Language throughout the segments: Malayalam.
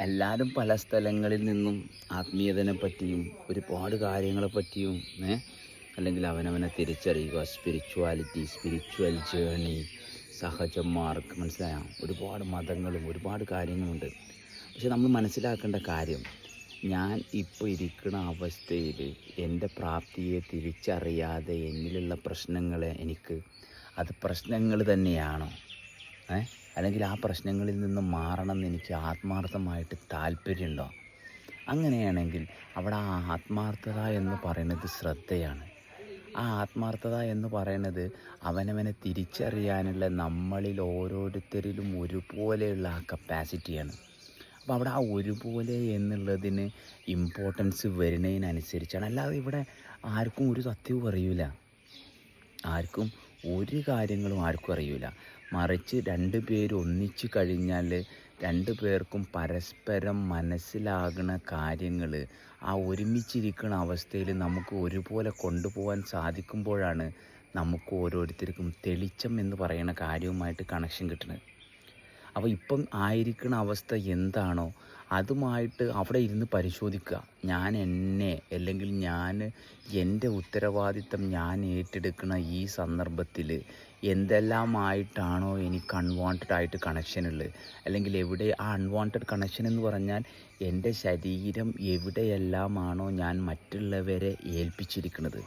എല്ലാവരും പല സ്ഥലങ്ങളിൽ നിന്നും ആത്മീയതനെ പറ്റിയും ഒരുപാട് കാര്യങ്ങളെ പറ്റിയും അല്ലെങ്കിൽ അവനവനെ തിരിച്ചറിയുക. സ്പിരിച്വാലിറ്റി സ്പിരിച്വൽ ജേണി സഹജന്മാർക്ക് മനസ്സിലായ ഒരുപാട് മതങ്ങളും ഒരുപാട് കാര്യങ്ങളുണ്ട്. പക്ഷെ നമ്മൾ മനസ്സിലാക്കേണ്ട കാര്യം ഞാൻ ഇപ്പോൾ ഇരിക്കുന്ന അവസ്ഥയിൽ എന്റെ പ്രാപ്തിയെ തിരിച്ചറിയാതെ എന്നിലുള്ള പ്രശ്നങ്ങളെ എനിക്ക് അത് പ്രശ്നങ്ങൾ തന്നെയാണോ? ഏ? അല്ലെങ്കിൽ ആ പ്രശ്നങ്ങളിൽ നിന്ന് മാറണം എന്ന് എനിക്ക് ആത്മാർത്ഥമായിട്ട് താല്പര്യമുണ്ടോ? അങ്ങനെയാണെങ്കിൽ അവിടെ ആ ആത്മാർത്ഥത എന്ന് പറയുന്നത് ശ്രദ്ധയാണ്. ആ ആത്മാർത്ഥത എന്ന് പറയുന്നത് അവനവനെ തിരിച്ചറിയാനുള്ള നമ്മളിൽ ഓരോരുത്തരിലും ഒരുപോലെയുള്ള ആ കപ്പാസിറ്റിയാണ് അപ്പോൾ അവിടെ ആ ഒരുപോലെ എന്നുള്ളതിന് ഇമ്പോർട്ടൻസ് വരുന്നതിനനുസരിച്ചാണ്. അല്ലാതെ ഇവിടെ ആർക്കും ഒരു സത്യവും അറിയില്ല ആർക്കും ഒരു കാര്യങ്ങളും ആർക്കും അറിയില്ല മറിച്ച് രണ്ട് പേര് ഒന്നിച്ചു കഴിഞ്ഞാൽ രണ്ട് പേർക്കും പരസ്പരം മനസ്സിലാകുന്ന കാര്യങ്ങൾ ആ ഒരുമിച്ചിരിക്കുന്ന അവസ്ഥയിൽ നമുക്ക് ഒരുപോലെ കൊണ്ടുപോകാൻ സാധിക്കുമ്പോഴാണ് നമുക്ക് ഓരോരുത്തർക്കും തെളിച്ചം എന്ന് പറയുന്ന കാര്യവുമായിട്ട് കണക്ഷൻ കിട്ടുന്നത് അപ്പോൾ ഇപ്പം ആയിരിക്കുന്ന അവസ്ഥ എന്താണോ അതുമായിട്ട് അവിടെ ഇരുന്ന് പരിശോധിക്കുക. ഞാൻ എന്നെ അല്ലെങ്കിൽ ഞാൻ എന്റെ ഉത്തരവാദിത്തം ഞാൻ ഏറ്റെടുക്കുന്ന ഈ സന്ദർഭത്തിൽ എന്തെല്ലാമായിട്ടാണോ എനിക്ക് അൺവാണ്ടഡ് ആയിട്ട് കണക്ഷൻ ഉള്ളത്? അല്ലെങ്കിൽ എവിടെ ആ അൺവാണ്ടഡ് കണക്ഷൻ എന്ന് പറഞ്ഞാൽ എന്റെ ശരീരം എവിടെയെല്ലാമാണോ ഞാൻ മറ്റുള്ളവരെ ഏൽപ്പിച്ചിരിക്കുന്നത്?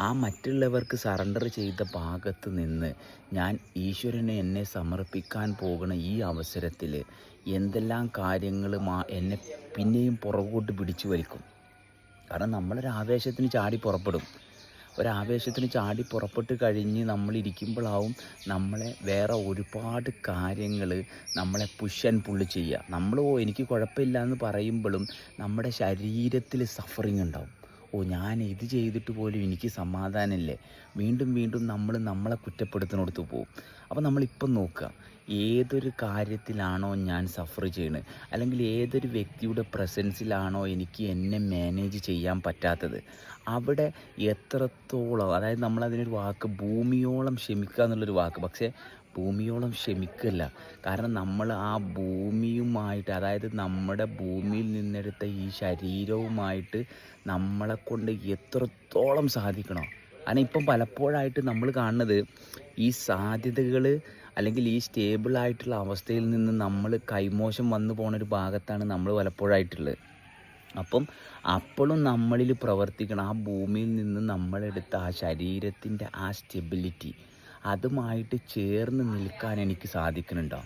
ആ മറ്റുള്ളവർക്ക് സറണ്ടർ ചെയ്ത ഭാഗത്ത് നിന്ന് ഞാൻ ഈശ്വരനെ എന്നെ സമർപ്പിക്കാൻ പോകുന്ന ഈ അവസരത്തിൽ എന്തെല്ലാം കാര്യങ്ങൾ എന്നെ പിന്നെയും പുറകോട്ട് പിടിച്ചു വലിക്കും. കാരണം നമ്മളൊരു ആവേശത്തിന് ചാടി പുറപ്പെടും. ഒരാവേശത്തിന് ചാടി പുറപ്പെട്ട് കഴിഞ്ഞ് നമ്മളിരിക്കുമ്പോഴാവും നമ്മളെ വേറെ ഒരുപാട് കാര്യങ്ങൾ നമ്മളെ പുഷ് പുള്ളി പുള്ള് ചെയ്യുക. നമ്മൾ ഓ എനിക്ക് കുഴപ്പമില്ല എന്ന് പറയുമ്പോഴും നമ്മുടെ ശരീരത്തിൽ സഫറിങ് ഉണ്ടാവും. ഓ ഞാൻ ഇത് ചെയ്തിട്ട് പോലും എനിക്ക് സമാധാനമില്ലേ? വീണ്ടും വീണ്ടും നമ്മൾ നമ്മളെ കുറ്റപ്പെടുത്തുന്നിടത്ത് പോകും അപ്പോൾ നമ്മളിപ്പം നോക്കുക. ഏതൊരു കാര്യത്തിലാണോ ഞാൻ സഫർ ചെയ്യുന്നത് അല്ലെങ്കിൽ ഏതൊരു വ്യക്തിയുടെ പ്രസൻസിലാണോ എനിക്ക് എന്നെ മാനേജ് ചെയ്യാൻ പറ്റാത്തത്? അവിടെ എത്രത്തോളം അതായത് നമ്മളതിനൊരു വാക്ക് ഭൂമിയോളം ക്ഷമിക്കുക എന്നുള്ളൊരു വാക്ക്. പക്ഷേ ഭൂമിയോളം ക്ഷമിക്കല്ല. കാരണം നമ്മൾ ആ ഭൂമിയുമായിട്ട് അതായത് നമ്മുടെ ഭൂമിയിൽ നിന്നെടുത്ത ഈ ശരീരവുമായിട്ട് നമ്മളെ കൊണ്ട് എത്രത്തോളം സാധിക്കണോ. കാരണം ഇപ്പം പലപ്പോഴായിട്ട് നമ്മൾ കാണുന്നത് ഈ സാധ്യതകൾ അല്ലെങ്കിൽ ഈ സ്റ്റേബിൾ ആയിട്ടുള്ള അവസ്ഥയിൽ നിന്ന് നമ്മൾ കൈമോശം വന്നു പോണ ഒരു ഭാഗത്താണ് നമ്മൾ പലപ്പോഴായിട്ടുള്ളത്. അപ്പം അപ്പോഴും നമ്മളിൽ പ്രവർത്തിക്കണം ആ ഭൂമിയിൽ നിന്ന് നമ്മളെടുത്ത ആ ശരീരത്തിന്റെ ആ സ്റ്റെബിലിറ്റി അതുമായിട്ട് ചേർന്ന് നിൽക്കാൻ എനിക്ക് സാധിക്കുന്നുണ്ടോ?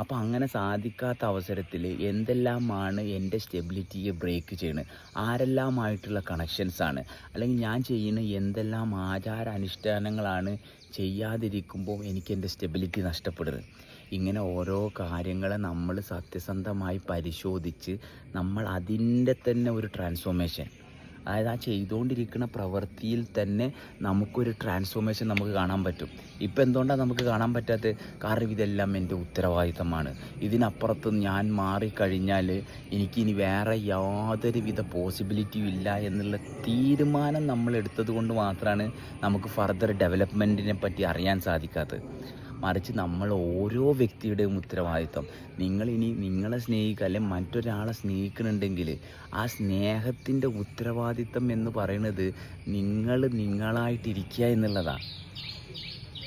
അപ്പോൾ അങ്ങനെ സാധിക്കാത്ത അവസരത്തിൽ എന്തെല്ലാമാണ് എന്റെ സ്റ്റെബിലിറ്റിയെ ബ്രേക്ക് ചെയ്യുന്നത് ആരെല്ലാമായിട്ടുള്ള കണക്ഷൻസാണ് അല്ലെങ്കിൽ ഞാൻ ചെയ്യുന്ന എന്തെല്ലാം ആചാര അനുഷ്ഠാനങ്ങളാണ് ചെയ്യാതിരിക്കുമ്പോൾ എനിക്ക് എന്റെ സ്റ്റെബിലിറ്റി നഷ്ടപ്പെടുന്നത്? ഇങ്ങനെ ഓരോ കാര്യങ്ങളെ നമ്മൾ സത്യസന്ധമായി പരിശോധിച്ച് നമ്മൾ അതിന്റെ തന്നെ ഒരു ട്രാൻസ്ഫോർമേഷൻ അതായത് ആ ചെയ്തുകൊണ്ടിരിക്കുന്ന പ്രവൃത്തിയിൽ തന്നെ നമുക്കൊരു ട്രാൻസ്ഫോർമേഷൻ നമുക്ക് കാണാൻ പറ്റും. ഇപ്പം എന്തുകൊണ്ടാണ് നമുക്ക് കാണാൻ പറ്റാത്തത്? കാരണം ഇതെല്ലാം എന്റെ ഉത്തരവാദിത്തമാണ്. ഇതിനപ്പുറത്ത് ഞാൻ മാറിക്കഴിഞ്ഞാൽ എനിക്കിനി വേറെ യാതൊരുവിധ പോസിബിലിറ്റിയും ഇല്ല എന്നുള്ള തീരുമാനം നമ്മൾ എടുത്തത് കൊണ്ട് മാത്രമാണ് നമുക്ക് ഫർദർ ഡെവലപ്മെന്റിനെ പറ്റി അറിയാൻ സാധിക്കാത്തത്. മറിച്ച് നമ്മൾ ഓരോ വ്യക്തിയുടെയും ഉത്തരവാദിത്വം. ഇനി നിങ്ങളെ സ്നേഹിക്കുക അല്ലെങ്കിൽ മറ്റൊരാളെ സ്നേഹിക്കുന്നുണ്ടെങ്കിൽ ആ സ്നേഹത്തിന്റെ ഉത്തരവാദിത്വം എന്ന് പറയുന്നത് നിങ്ങൾ നിങ്ങളായിട്ടിരിക്കുക എന്നുള്ളതാണ്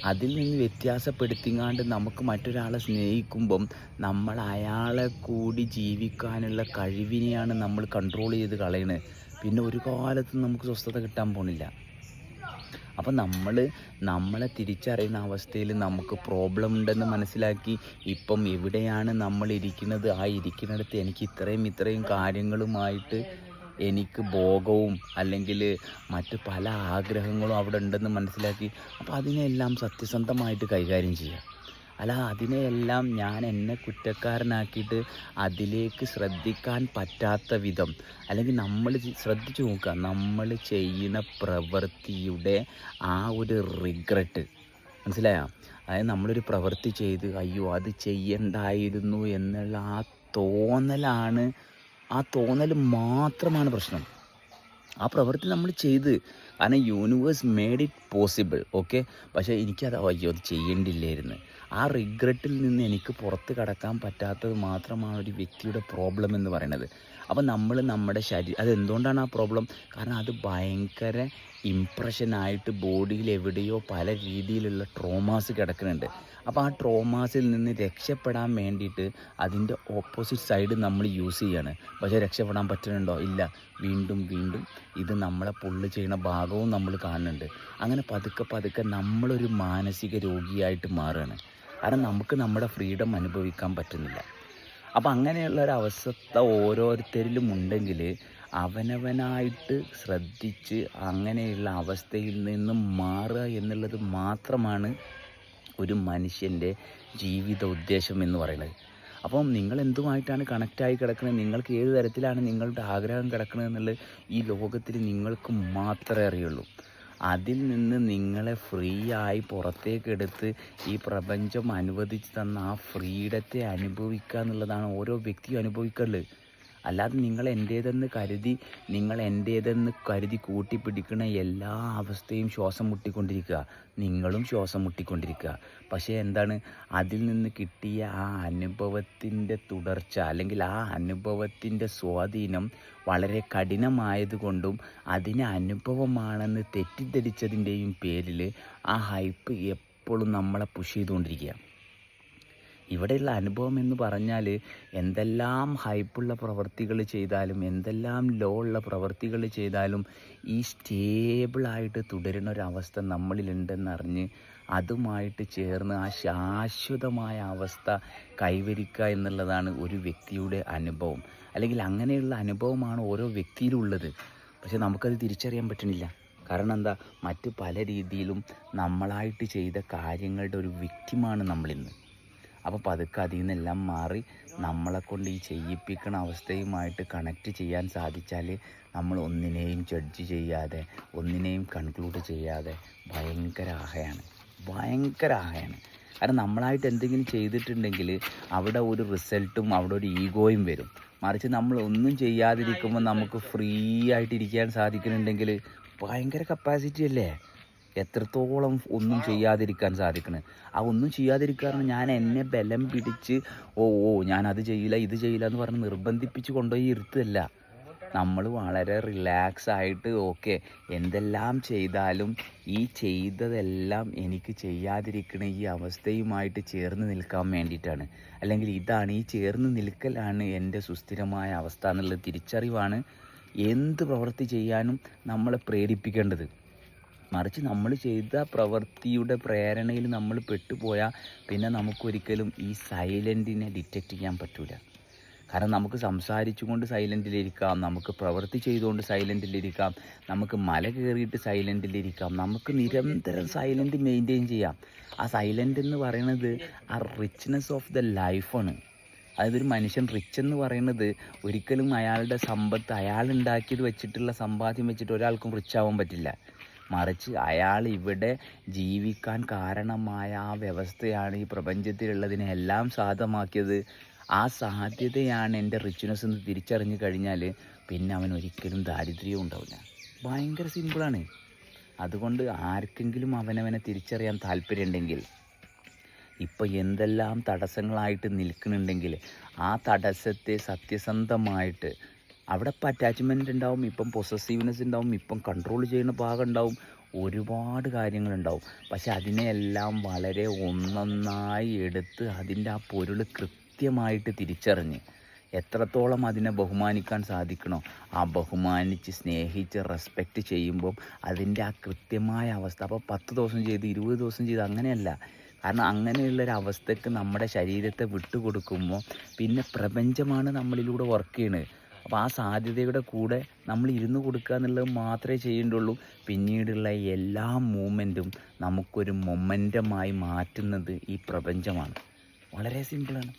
അതിൽ നിന്ന് വ്യത്യാസപ്പെടുത്തിങ്ങാണ്ട് നമുക്ക് മറ്റൊരാളെ സ്നേഹിക്കുമ്പം നമ്മൾ അയാളെ കൂടി ജീവിക്കാനുള്ള കഴിവിനെയാണ് നമ്മൾ കൺട്രോൾ ചെയ്ത് കളയണത് പിന്നെ ഒരു കാലത്തും നമുക്ക് സ്വസ്ഥത കിട്ടാൻ പോണില്ല. അപ്പം നമ്മൾ നമ്മളെ തിരിച്ചറിയുന്ന അവസ്ഥയിൽ നമുക്ക് പ്രോബ്ലം ഉണ്ടെന്ന് മനസ്സിലാക്കി ഇപ്പം എവിടെയാണ് നമ്മൾ ഇരിക്കുന്നത്? ആ ഇരിക്കുന്നിടത്ത് എനിക്ക് ഇത്രയും ഇത്രയും കാര്യങ്ങളുമായിട്ട് എനിക്ക് ഭോഗവും അല്ലെങ്കിൽ മറ്റ് പല ആഗ്രഹങ്ങളും അവിടെ ഉണ്ടെന്ന് മനസ്സിലാക്കി അപ്പോൾ അതിനെല്ലാം സത്യസന്ധമായിട്ട് കൈകാര്യം ചെയ്യുക അല്ല അതിനെയെല്ലാം ഞാൻ എന്നെ കുറ്റക്കാരനാക്കിയിട്ട് അതിലേക്ക് ശ്രദ്ധിക്കാൻ പറ്റാത്ത വിധം. അല്ലെങ്കിൽ നമ്മൾ ശ്രദ്ധിച്ചു നോക്കുക. നമ്മൾ ചെയ്യുന്ന പ്രവൃത്തിയുടെ ആ ഒരു റിഗ്രറ്റ് മനസ്സിലായോ? അതായത് നമ്മളൊരു പ്രവൃത്തി ചെയ്ത് അയ്യോ അത് ചെയ്യണ്ടായിരുന്നു എന്നുള്ള ആ തോന്നലാണ് ആ തോന്നൽ മാത്രമാണ് പ്രശ്നം. ആ പ്രവൃത്തി നമ്മൾ ചെയ്ത് കാരണം universe made it possible okay പക്ഷേ എനിക്കത് അയ്യോ അത് ചെയ്യേണ്ടില്ലായിരുന്നു. ആ റിഗ്രറ്റിൽ നിന്ന് എനിക്ക് പുറത്ത് കടക്കാൻ പറ്റാത്തത് മാത്രമാണ് ഒരു വ്യക്തിയുടെ പ്രോബ്ലം എന്ന് പറയുന്നത്. അപ്പോൾ നമ്മൾ നമ്മുടെ ശരീരം അതെന്തുകൊണ്ടാണ് ആ പ്രോബ്ലം കാരണം അത് ഭയങ്കര ഇംപ്രഷനായിട്ട് ബോഡിയിൽ എവിടെയോ പല രീതിയിലുള്ള ട്രോമാസ് കിടക്കുന്നുണ്ട്. അപ്പോൾ ആ ട്രോമാസിൽ നിന്ന് രക്ഷപ്പെടാൻ വേണ്ടിയിട്ട് അതിന്റെ ഓപ്പോസിറ്റ് സൈഡ് നമ്മൾ യൂസ് ചെയ്യാണ്. പക്ഷേ രക്ഷപ്പെടാൻ പറ്റുന്നുണ്ടോ? ഇല്ല. വീണ്ടും വീണ്ടും ഇത് നമ്മളെ പുള്ള് ചെയ്യുന്ന ഭാഗവും നമ്മൾ കാണുന്നുണ്ട്. അങ്ങനെ പതുക്കെ പതുക്കെ നമ്മളൊരു മാനസിക രോഗിയായിട്ട് മാറുകയാണ്. കാരണം നമുക്ക് നമ്മുടെ ഫ്രീഡം അനുഭവിക്കാൻ പറ്റുന്നില്ല. അപ്പോൾ അങ്ങനെയുള്ള ഒരു അവസ്ഥ ഓരോരുത്തരിലും ഉണ്ടെങ്കിൽ അവനവനായിട്ട് ശ്രദ്ധിച്ച് അങ്ങനെയുള്ള അവസ്ഥയിൽ നിന്നും മാറുക എന്നുള്ളത് മാത്രമാണ് ഒരു മനുഷ്യന്റെ ജീവിത ഉദ്ദേശം എന്ന് പറയുന്നത്. അപ്പം നിങ്ങൾ എന്തുമായിട്ടാണ് കണക്റ്റായി കിടക്കുന്നത്? നിങ്ങൾക്ക് ഏത് തരത്തിലാണ് നിങ്ങളുടെ ആഗ്രഹം കിടക്കുന്നത് എന്നുള്ളത് ഈ ലോകത്തിൽ നിങ്ങൾക്ക് മാത്രമേ അറിയുള്ളൂ. അതിൽ നിന്ന് നിങ്ങളെ ഫ്രീ ആയി പുറത്തേക്ക് എടുത്ത് ഈ പ്രപഞ്ചം അനുവദിച്ച് തന്ന ആ ഫ്രീഡത്തെ അനുഭവിക്കുക എന്നുള്ളതാണ് ഓരോ വ്യക്തിയും അനുഭവിക്കൽ അല്ലാതെ നിങ്ങൾ എന്റേതെന്ന് കരുതി നിങ്ങൾ എന്റേതെന്ന് കരുതി കൂട്ടിപ്പിടിക്കുന്ന എല്ലാ അവസ്ഥയും ശ്വാസം മുട്ടിക്കൊണ്ടിരിക്കുക. നിങ്ങളും ശ്വാസം മുട്ടിക്കൊണ്ടിരിക്കുക. പക്ഷേ എന്താണ്? അതിൽ നിന്ന് കിട്ടിയ ആ അനുഭവത്തിന്റെ തുടർച്ച അല്ലെങ്കിൽ ആ അനുഭവത്തിന്റെ സ്വാധീനം വളരെ കഠിനമായതുകൊണ്ടും അതിനെ അനുഭവമാണെന്ന് തെറ്റിദ്ധരിച്ചതിന്റെയും പേരിൽ ആ ഹൈപ്പ് എപ്പോഴും നമ്മളെ പുഷ് ചെയ്തുകൊണ്ടിരിക്കുക. ഇവിടെയുള്ള അനുഭവം എന്ന് പറഞ്ഞാൽ എന്തെല്ലാം ഹൈപ്പുള്ള പ്രവൃത്തികൾ ചെയ്താലും എന്തെല്ലാം ലോ ഉള്ള പ്രവൃത്തികൾ ചെയ്താലും ഈ സ്റ്റേബിളായിട്ട് തുടരുന്ന ഒരവസ്ഥ നമ്മളിലുണ്ടെന്നറിഞ്ഞ് അതുമായിട്ട് ചേർന്ന് ആ ശാശ്വതമായ അവസ്ഥ കൈവരിക്കുക എന്നുള്ളതാണ് ഒരു വ്യക്തിയുടെ അനുഭവം. അല്ലെങ്കിൽ അങ്ങനെയുള്ള അനുഭവമാണ് ഓരോ വ്യക്തിയിലും ഉള്ളത് പക്ഷെ നമുക്കത് തിരിച്ചറിയാൻ പറ്റണില്ല കാരണം എന്താ? മറ്റ് പല രീതിയിലും നമ്മളായിട്ട് ചെയ്ത കാര്യങ്ങളുടെ ഒരു വ്യക്തിമാണ് നമ്മളിന്ന്. അപ്പോൾ പതുക്കെ അതിൽ നിന്നെല്ലാം മാറി നമ്മളെ കൊണ്ട് ഈ ചെയ്യിപ്പിക്കണ അവസ്ഥയുമായിട്ട് കണക്റ്റ് ചെയ്യാൻ സാധിച്ചാൽ നമ്മൾ ഒന്നിനെയും ജഡ്ജ് ചെയ്യാതെ ഒന്നിനെയും കൺക്ലൂഡ് ചെയ്യാതെ ഭയങ്കര ആഹയാണ്. ഭയങ്കര ആഹയാണ്. കാരണം നമ്മളായിട്ട് എന്തെങ്കിലും ചെയ്തിട്ടുണ്ടെങ്കിൽ അവിടെ ഒരു റിസൾട്ടും അവിടെ ഒരു ഈഗോയും വരും. മറിച്ച് നമ്മൾ ഒന്നും ചെയ്യാതിരിക്കുമ്പോൾ നമുക്ക് ഫ്രീ ആയിട്ട് ഇരിക്കാൻ സാധിക്കുന്നുണ്ടെങ്കിൽ ഭയങ്കര കപ്പാസിറ്റി അല്ലേ? എത്രത്തോളം ഒന്നും ചെയ്യാതിരിക്കാൻ സാധിക്കണേ. ആ ഒന്നും ചെയ്യാതിരിക്കാറുണ്ട് ഞാൻ എന്നെ ബലം പിടിച്ച് ഓ ഓ ഞാൻ അത് ചെയ്യില്ല ഇത് ചെയ്യില്ല എന്ന് പറഞ്ഞ് നിർബന്ധിപ്പിച്ച് കൊണ്ടുപോയി ഇരുത്തല്ല. നമ്മൾ വളരെ റിലാക്സ് ആയിട്ട് ഓക്കെ എന്തെല്ലാം ചെയ്താലും ഈ ചെയ്തതെല്ലാം എനിക്ക് ചെയ്യാതിരിക്കണ ഈ അവസ്ഥയുമായിട്ട് ചേർന്ന് നിൽക്കാൻ വേണ്ടിയിട്ടാണ്. അല്ലെങ്കിൽ ഇതാണ് ഈ ചേർന്ന് നിൽക്കലാണ് എന്റെ സുസ്ഥിരമായ അവസ്ഥ എന്നുള്ള തിരിച്ചറിവാണ് എന്ത് പ്രവൃത്തി ചെയ്യാനും നമ്മളെ പ്രേരിപ്പിക്കേണ്ടത്. മറിച്ച് നമ്മൾ ചെയ്ത പ്രവൃത്തിയുടെ പ്രേരണയിൽ നമ്മൾ പെട്ടുപോയാൽ പിന്നെ നമുക്കൊരിക്കലും ഈ സൈലന്റിനെ ഡിറ്റക്റ്റ് ചെയ്യാൻ പറ്റൂല. കാരണം നമുക്ക് സംസാരിച്ചുകൊണ്ട് സൈലന്റിലിരിക്കാം നമുക്ക് പ്രവൃത്തി ചെയ്തുകൊണ്ട് സൈലന്റിലിരിക്കാം നമുക്ക് മല കയറിയിട്ട് സൈലന്റിലിരിക്കാം നമുക്ക് നിരന്തരം സൈലന്റ് മെയിന്റെയിൻ ചെയ്യാം. ആ സൈലന്റ് എന്ന് പറയുന്നത് ആ റിച്ച്നെസ് ഓഫ് ദ ലൈഫാണ് അതായത് ഒരു മനുഷ്യൻ റിച്ച് എന്ന് പറയുന്നത് ഒരിക്കലും അയാളുടെ സമ്പത്ത് അയാൾ ഉണ്ടാക്കിയത് വെച്ചിട്ടുള്ള സമ്പാദ്യം വെച്ചിട്ട് ഒരാൾക്കും റിച്ച് ആവാൻ പറ്റില്ല. മറിച്ച് അയാൾ ഇവിടെ ജീവിക്കാൻ കാരണമായ ആ വ്യവസ്ഥയാണ് ഈ പ്രപഞ്ചത്തിലുള്ളതിനെ എല്ലാം സാധ്യമാക്കിയത് ആ സാധ്യതയാണ് എന്റെ റിച്ച്നെസ് എന്ന് തിരിച്ചറിഞ്ഞു കഴിഞ്ഞാൽ പിന്നെ അവൻ ഒരിക്കലും ദാരിദ്ര്യവും ഉണ്ടാവില്ല. ഭയങ്കര സിമ്പിളാണ് അതുകൊണ്ട് ആർക്കെങ്കിലും അവനവനെ തിരിച്ചറിയാൻ താല്പര്യമുണ്ടെങ്കിൽ ഇപ്പോൾ എന്തെല്ലാം തടസ്സങ്ങളായിട്ട് നിൽക്കുന്നുണ്ടെങ്കിൽ ആ തടസ്സത്തെ സത്യസന്ധമായിട്ട് അവിടെ ഇപ്പം അറ്റാച്ച്മെന്റ് ഉണ്ടാവും ഇപ്പം പൊസസീവ്നെസ് ഉണ്ടാവും ഇപ്പം കൺട്രോൾ ചെയ്യുന്ന ഭാഗം ഉണ്ടാവും ഒരുപാട് കാര്യങ്ങളുണ്ടാവും പക്ഷെ അതിനെയെല്ലാം വളരെ ഒന്നൊന്നായി എടുത്ത് അതിന്റെ ആ പൊരുൾ കൃത്യമായിട്ട് തിരിച്ചറിഞ്ഞ് എത്രത്തോളം അതിനെ ബഹുമാനിക്കാൻ സാധിക്കണോ ആ ബഹുമാനിച്ച് സ്നേഹിച്ച് റെസ്പെക്റ്റ് ചെയ്യുമ്പം അതിന്റെ ആ കൃത്യമായ അവസ്ഥ അപ്പോൾ പത്ത് ദിവസം ചെയ്ത് ഇരുപത് ദിവസം ചെയ്ത് അങ്ങനെയല്ല. കാരണം അങ്ങനെയുള്ളൊരവസ്ഥക്ക് നമ്മുടെ ശരീരത്തെ വിട്ടുകൊടുക്കുമ്പോൾ പിന്നെ പ്രപഞ്ചമാണ് നമ്മളിലൂടെ വർക്ക് ചെയ്യണത്. അപ്പോൾ ആ സാധ്യതയുടെ കൂടെ നമ്മൾ ഇരുന്ന് കൊടുക്കുക എന്നുള്ളത് മാത്രമേ ചെയ്യേണ്ടുള്ളൂ പിന്നീടുള്ള എല്ലാ മൂമെന്റും നമുക്കൊരു മൊമെന്റമായി മാറ്റുന്നത് ഈ പ്രപഞ്ചമാണ്. വളരെ സിമ്പിളാണ്